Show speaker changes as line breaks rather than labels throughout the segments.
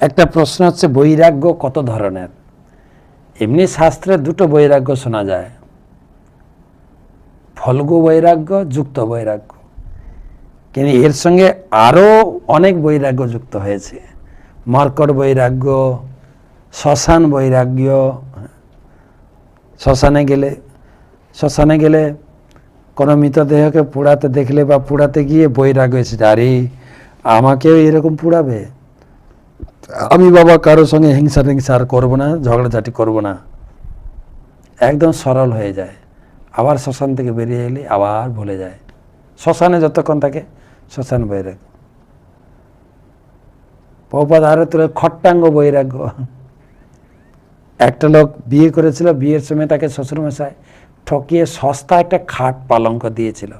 একটা প্রশ্ন হচ্ছে, বৈরাগ্য কত ধরনের? এমনি শাস্ত্রে দুটো বৈরাগ্য শোনা যায়। ফলগু বৈরাগ্য, যুক্ত বৈরাগ্য। কিন্তু এর সঙ্গে আরও অনেক বৈরাগ্য যুক্ত হয়েছে। মর্কট বৈরাগ্য, শ্মশান বৈরাগ্য, শ্মশানে গেলে শ্মশানে গেলে কোনো মৃতদেহকে পোড়াতে দেখলে বা পোড়াতে গিয়ে বৈরাগ্য এসেছে। আরে, আমাকেও এরকম পোড়াবে? আমি বাবা কারোর সঙ্গে হিংসা টিংসা আর করব না, ঝগড়াঝাটি করব না। একদম সরল হয়ে যায়। আবার শ্মশান থেকে বেরিয়ে এলে আবার ভুলে যায়। শ্মশানে যতক্ষণ থাকে শ্মশান বৈরাগ্য পৌপাদ আরও তুলে খট্টাঙ্গ বৈরাগ্য একটা লোক বিয়ে করেছিল, বিয়ের সময় তাকে শ্বশুরমশাই ঠকিয়ে সস্তা একটা খাট পালঙ্ক দিয়েছিল।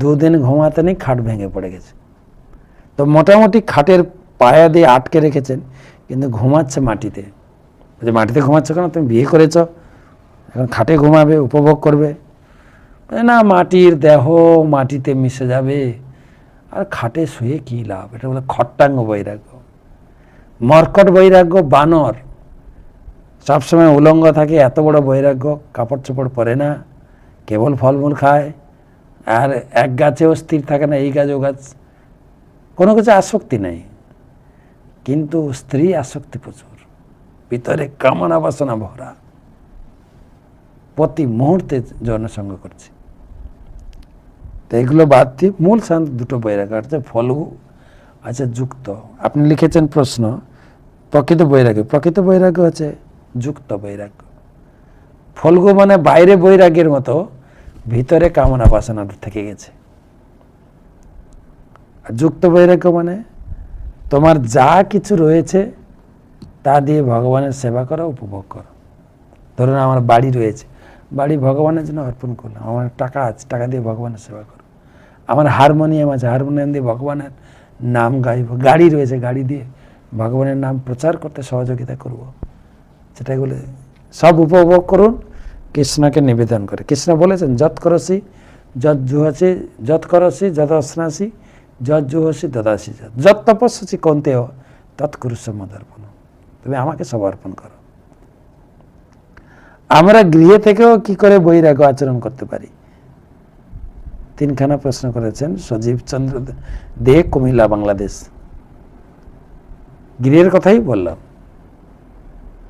দুদিন ঘুমাতে নেই, খাট ভেঙে পড়ে গেছে। তো মোটামুটি খাটের পায়া দিয়ে আটকে রেখেছেন, কিন্তু ঘুমাচ্ছে মাটিতে। যে মাটিতে ঘুমাচ্ছে কেন? তুমি বিয়ে করেছ। এখন খাটে ঘুমাবে, উপভোগ করবে। না, মাটির দেহ মাটিতে মিশে যাবে। আর খাটে শুয়ে কী লাভ? এটা বলে, খট্টাঙ্গ বৈরাগ্য। মর্কট বৈরাগ্য, বানর। সবসময় উলঙ্গ থাকে, এত বড় বৈরাগ্য, কাপড় চোপড় পরে না, কেবল ফলমূল খায়। আর এক গাছেও স্থির থাকে না, এই গাছ, ও গাছ। কোনো কিছু আসক্তি নেই। কিন্তু স্ত্রী আসক্তি প্রচুর। ভিতরে কামনা বাসনা ভরা। প্রতি মুহূর্তে জনসঙ্গ করছে। তো এগুলো বাদ দিয়ে মূল শান্ত দুটো বৈরাগ্য আছে ফলগু আছে, যুক্ত। আপনি লিখেছেন প্রশ্ন, প্রকৃত বৈরাগ্য প্রকৃত বৈরাগ্য আছে যুক্ত বৈরাগ্য ফলগু মানে বাইরে বৈরাগ্যের মতো, ভিতরে কামনা বাসনা থেকে গেছে। আর যুক্ত বৈরাগ্য মানে তোমার যা কিছু রয়েছে, তা দিয়ে ভগবানের সেবা করো, উপভোগ করো। ধরুন আমার বাড়ি রয়েছে, বাড়ি ভগবানের জন্য অর্পণ করলাম, আমার টাকা আছে, টাকা দিয়ে ভগবানের সেবা করো। আমার হারমোনিয়াম আছে, হারমোনিয়াম দিয়ে ভগবানের নাম গাইব। গাড়ি রয়েছে, গাড়ি দিয়ে ভগবানের নাম প্রচার করতে সহযোগিতা করব। বলে সব উপভোগ করুন, কৃষ্ণকে নিবেদন করে। কৃষ্ণ বলেছেন যত করসি যত জুহাসি যত করসি যত অশ্নাসি যত জুহসি দদাসি যত তপস্যসি কন্তেও তৎ কুরুষ মদর্পণ তুমি আমাকে সব অর্পণ করো। আমরা গৃহে থেকেও কি করে বৈরাগ্য আচরণ করতে পারি? তিনখানা প্রশ্ন করেছেন সজীব চন্দ্র দে কুমিল্লা, বাংলাদেশ। গৃহের কথাই বললাম।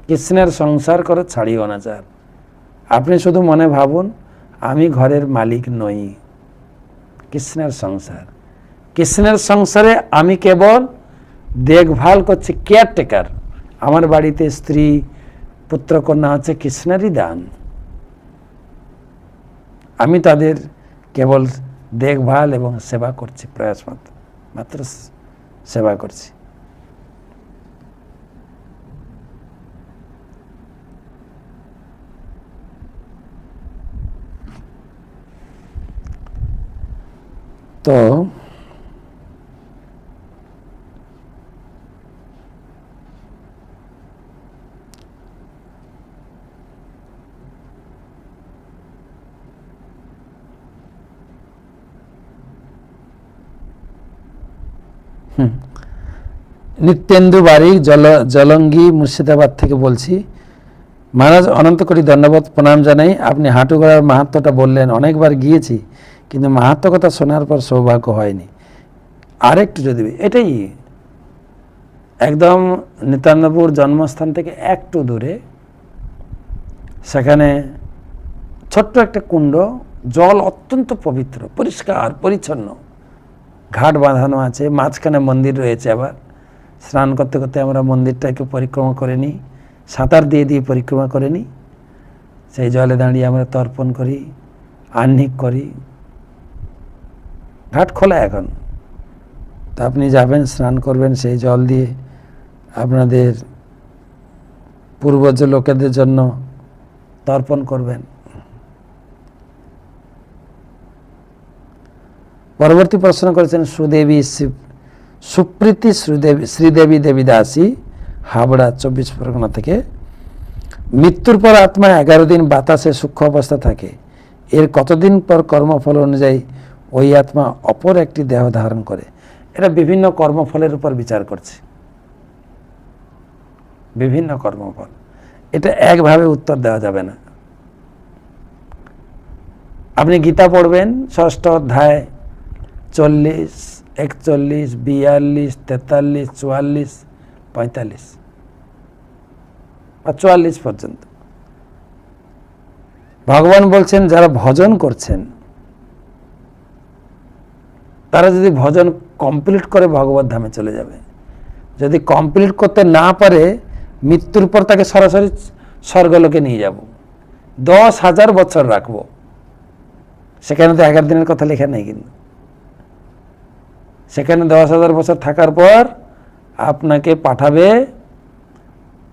কৃষ্ণের সংসার করে ছাড়ি অনাচার আপনি শুধু মনে ভাবুন, আমি ঘরের মালিক নই। কৃষ্ণের সংসার। কৃষ্ণের সংসারে আমি কেবল দেখভাল করছি কেয়ারটেকার আমার বাড়িতে স্ত্রী, পুত্রকন্যা হচ্ছে কৃষ্ণেরই দান। আমি তাদের কেবল দেখভাল এবং সেবা করছি, প্রয়াস মাত্র মাত্র সেবা করছি। তো নিত্যেন্দু বাড়ি জল, জলঙ্গি মুর্শিদাবাদ থেকে বলছি। মহারাজ, অনন্ত কোটি ধন্যবাদ, প্রণাম জানাই। আপনি হাঁটু গড়ার মাহাত্মটা বললেন, অনেকবার গিয়েছি, কিন্তু মাহাত্ম কথা শোনার পর সৌভাগ্য হয়নি। আরেকটু যদি, এটাই একদম নিত্যানন্দপুর জন্মস্থান থেকে একটু দূরে। সেখানে ছোট্ট একটা কুণ্ড, জল অত্যন্ত পবিত্র, পরিষ্কার, পরিচ্ছন্ন। ঘাট বাঁধানো আছে, মাঝখানে মন্দির রয়েছে আবার। স্নান করতে করতে আমরা মন্দিরটাকে পরিক্রমা করে নিই, সাঁতার দিয়ে দিয়ে পরিক্রমা করে নিই। সেই জলে দাঁড়িয়ে আমরা তর্পণ করি, আহ্নিক করি। ঘাট খোলা এখন। তা আপনি যাবেন, স্নান করবেন, সেই জল দিয়ে আপনাদের পূর্বজ লোকেদের জন্য তর্পণ করবেন। পরবর্তী প্রশ্ন করেছেন সুদেবী সুপ্রীতি শ্রীদেবী শ্রীদেবী দেবী দাসী হাবড়া চব্বিশ পরগনা থেকে। মৃত্যুর পর আত্মা এগারো দিন বাতাসে সূক্ষ্ম অবস্থা থাকে। এর কতদিন পর কর্মফল অনুযায়ী ওই আত্মা অপর একটি দেহ ধারণ করে? এটা বিভিন্ন কর্মফলের উপর বিচার করছে। বিভিন্ন কর্মফল। এটা একভাবে উত্তর দেওয়া যাবে না। আপনি গীতা পড়বেন, ষষ্ঠ অধ্যায় চল্লিশ একচল্লিশ, বিয়াল্লিশ, তেতাল্লিশ, চুয়াল্লিশ, পঁয়তাল্লিশ। বা চুয়াল্লিশ পর্যন্ত। ভগবান বলছেন, যারা ভজন করছেন, তারা যদি ভজন কমপ্লিট করে ভগবত ধামে চলে যাবে। যদি কমপ্লিট করতে না পারে, মৃত্যুর পর তাকে সরাসরি স্বর্গলোকে নিয়ে যাব। দশ হাজার বছর রাখব। সেখানে তো এগারো দিনের কথা লেখা নেই কিন্তু। সেখানে দশ হাজার বছর থাকার পর আপনাকে পাঠাবে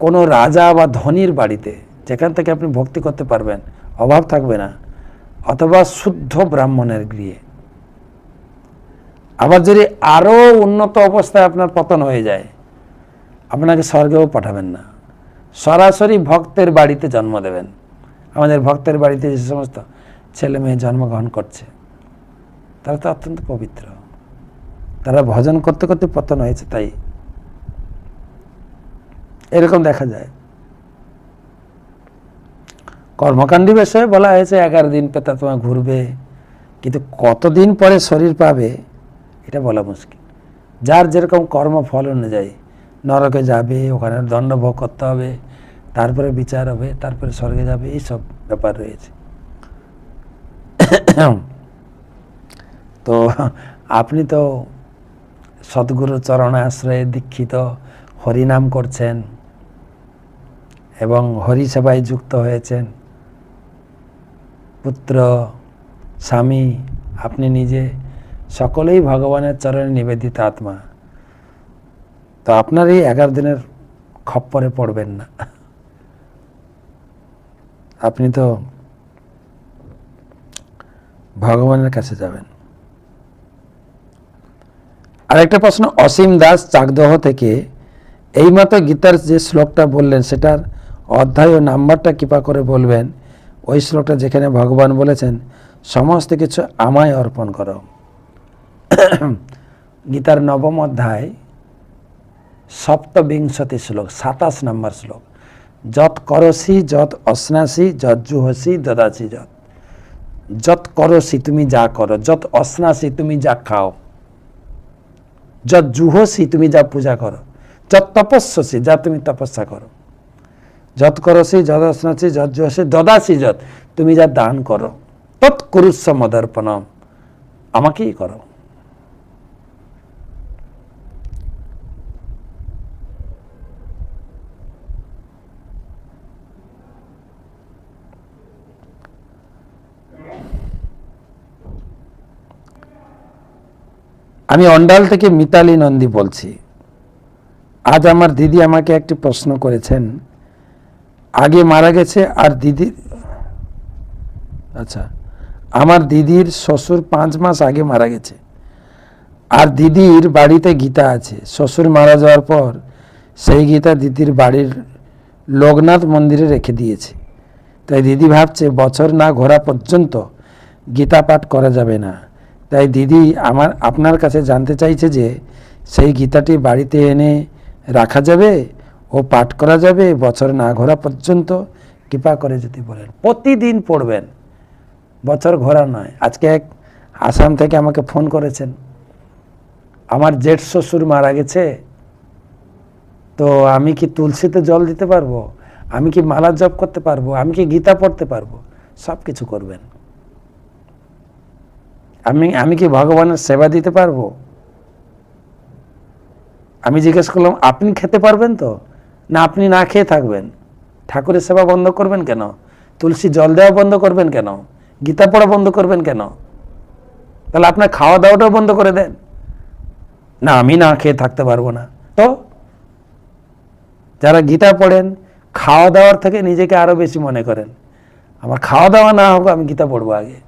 কোনো রাজা বা ধনির বাড়িতে, যেখান থেকে আপনি ভক্তি করতে পারবেন, অভাব থাকবে না, অথবা শুদ্ধ ব্রাহ্মণের গৃহে। আবার যদি আরও উন্নত অবস্থায় আপনার পতন হয়ে যায়, আপনাকে স্বর্গেও পাঠাবেন না। সরাসরি ভক্তের বাড়িতে জন্ম দেবেন। আমাদের ভক্তের বাড়িতে যে সমস্ত ছেলে মেয়ে জন্মগ্রহণ করছে, তারা তো অত্যন্ত পবিত্র। তারা ভজন করতে করতে পতন হয়েছে, তাই। এরকম দেখা যায়। কর্মকাণ্ডী বিষয়ে বলা হয়েছে, এগারো দিন পেতা তোমার ঘুরবে, কিন্তু কতদিন পরে শরীর পাবে, এটা বলা মুশকিল। যার যেরকম কর্মফল অনুযায়ী নরকে যাবে, ওখানে দণ্ড ভোগ করতে হবে, তারপরে বিচার হবে, তারপরে স্বর্গে যাবে, এইসব ব্যাপার রয়েছে। তো, আপনি তো সদ্গুরু চরণে আশ্রয়ে দীক্ষিত হরিনাম করছেন এবং হরি সেবায় যুক্ত হয়েছেন। পুত্র, স্বামী, আপনি নিজে সকলেই ভগবানের চরণে নিবেদিত আত্মা। তো আপনার এই এগারো দিনের খপ্পরে পড়বেন না। আপনি তো ভগবানের কাছে যাবেন। আরেকটা প্রশ্ন, অসীম দাস চাকদহ থেকে এইমাত্র গীতার যে শ্লোকটা বললেন, সেটার অধ্যায় ও নাম্বারটা কৃপা করে বলবেন। ওই শ্লোকটা যেখানে ভগবান বলেছেন, সমস্ত কিছু আমায় অর্পণ করো। গীতার নবম অধ্যায়, সপ্তবিংশতি শ্লোক, সাতাশ নম্বর শ্লোক। যত করসি যত অশ্নাসি যত জুহসি, দদাসি যত যত করসি, তুমি যা করো। যত অশ্নাসি তুমি যা খাও। যত জুহসি, তুমি যা পূজা করো। যত তপস্যসি, যা তুমি তপস্যা করো। যত করসি, যত অশ্নাসি যত জুহসি, যদাসি যত, তুমি যা দান করো। তৎ কুরুস্ব মদর্পণম আমাকেই করো। আমি অন্ডাল থেকে মিতালি নন্দী বলছি। আজ আমার দিদি আমাকে একটি প্রশ্ন করেছেন। আগে মারা গেছে আর দিদির আচ্ছা আমার দিদির শ্বশুর পাঁচ মাস আগে মারা গেছে। আর দিদির বাড়িতে গীতা আছে। শ্বশুর মারা যাওয়ার পর সেই গীতা দিদির বাড়ির লোকনাথ মন্দিরে রেখে দিয়েছে। তাই দিদি ভাবছে বছর না ঘোরা পর্যন্ত গীতা পাঠ করা যাবে না। তাই দিদি আমার, আপনার কাছে জানতে চাইছে যে সেই গীতাটি বাড়িতে এনে রাখা যাবে ও পাঠ করা যাবে বছর না ঘোরা পর্যন্ত? কৃপা করে যদি বলেন। প্রতিদিন পড়বেন। বছর ঘোরা নয়। আজকে এক আসাম থেকে আমাকে ফোন করেছেন। আমার জেঠ শ্বশুর মারা গেছে। তো আমি কি তুলসীতে জল দিতে পারব? আমি কি মালা জপ করতে পারব? আমি কি গীতা পড়তে পারব? সব কিছু করবেন। আমি আমি কি ভগবানের সেবা দিতে পারব? আমি জিজ্ঞেস করলাম, আপনি খেতে পারবেন তো? না, আপনি না খেয়ে থাকবেন। ঠাকুরের সেবা বন্ধ করবেন কেন? তুলসী জল দেওয়া বন্ধ করবেন কেন? গীতা পড়া বন্ধ করবেন কেন? তাহলে আপনার খাওয়া দাওয়াটাও বন্ধ করে দেন। না, আমি না খেয়ে থাকতে পারব না। তো? যারা গীতা পড়েন, খাওয়া দাওয়ার থেকে নিজেকে আরও বেশি মনে করেন। আমার খাওয়া দাওয়া না হোক, আমি গীতা পড়ব আগে।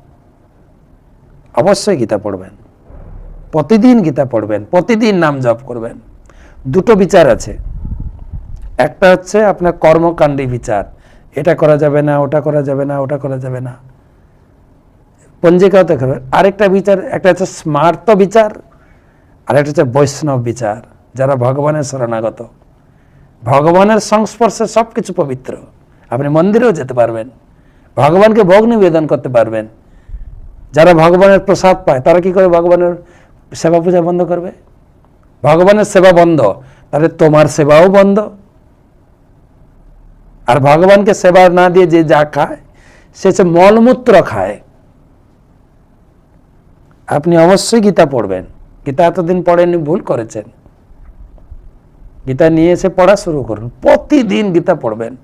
অবশ্যই গীতা পড়বেন। প্রতিদিন গীতা পড়বেন, প্রতিদিন নাম জপ করবেন। দুটো বিচার আছে। একটা হচ্ছে আপনার কর্মকাণ্ডী বিচার। এটা করা যাবে না, ওটা করা যাবে না, ওটা করা যাবে না। পঞ্জিকাও দেখাবে আরেকটা বিচার, একটা হচ্ছে স্মার্ত বিচার আর একটা হচ্ছে বৈষ্ণব বিচার, যারা ভগবানের শরণাগত। ভগবানের সংস্পর্শে সব কিছু পবিত্র। আপনি মন্দিরেও যেতে পারবেন। ভগবানকে ভোগ নিবেদন করতে পারবেন। যারা ভগবানের প্রসাদ পায়, তারা কি করে ভগবানের সেবা পূজা বন্ধ করবে? ভগবানের সেবা বন্ধ, তাহলে তোমার সেবাও বন্ধ। আর ভগবানকে সেবা না দিয়ে যে যা খায়, সে হচ্ছে মলমূত্র খায়। আপনি অবশ্যই গীতা পড়বেন। গীতা এতদিন পড়েনি ভুল করেছেন। গীতা নিয়ে এসে পড়া শুরু করুন। প্রতিদিন গীতা পড়বেন।